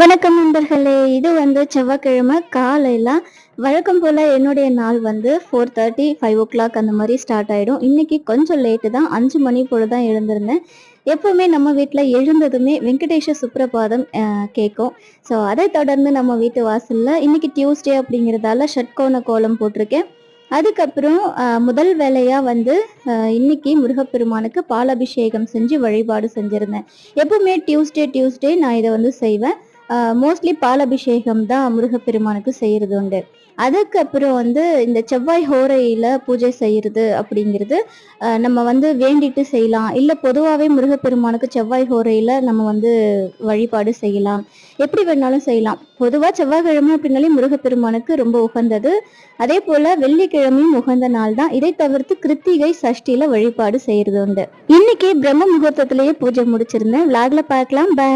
வணக்கம் நண்பர்களே இது வந்து செவ்வாய்க்கிழமை காலையில். வழக்கம் போல் என்னுடைய நாள் வந்து four thirty five o'clock அந்த மாதிரி ஸ்டார்ட் ஆகிடும் இன்றைக்கி கொஞ்சம் லேட்டு தான் அஞ்சு மணி போல தான் எழுந்திருந்தேன். எப்போவுமே நம்ம வீட்டில் எழுந்ததுமே வெங்கடேஷ சுப்ரபாதம் கேட்கும் ஸோ அதை தொடர்ந்து நம்ம வீட்டு வாசலில் இன்றைக்கி டியூஸ்டே அப்படிங்கிறதால ஷட்கோண கோலம் போட்டிருக்கேன். அதுக்கப்புறம் முதல் வேலையாக வந்து இன்னைக்கு முருகப்பெருமானுக்கு பாலாபிஷேகம் செஞ்சு வழிபாடு செஞ்சுருந்தேன். எப்பவுமே டியூஸ்டே டியூஸ்டே நான் இதை வந்து செய்வேன். மோஸ்ட்லி பாலாபிஷேகம் தான் முருகப்பெருமானுக்கு செய்கிறது உண்டு. அதுக்கப்புறம் வந்து இந்த செவ்வாய் ஹோரையில் பூஜை செய்கிறது அப்படிங்கிறது நம்ம வந்து வேண்டிட்டு செய்யலாம். இல்லை பொதுவாகவே முருகப்பெருமானுக்கு செவ்வாய் ஹோரையில் நம்ம வந்து வழிபாடு செய்யலாம். எப்படி வேணாலும் செய்யலாம். பொதுவாக செவ்வாய்க்கிழமை அப்படின்னாலே முருகப்பெருமானுக்கு ரொம்ப உகந்தது. அதே போல் வெள்ளிக்கிழமையும் உகந்த நாள் தான். இதை தவிர்த்து கிருத்திகை சஷ்டியில் வழிபாடு செய்கிறது உண்டு. இன்னைக்கு பிரம்ம முகூர்த்தத்திலேயே பூஜை முடிச்சிருந்தேன். விளாக்ல பார்க்கலாம். பை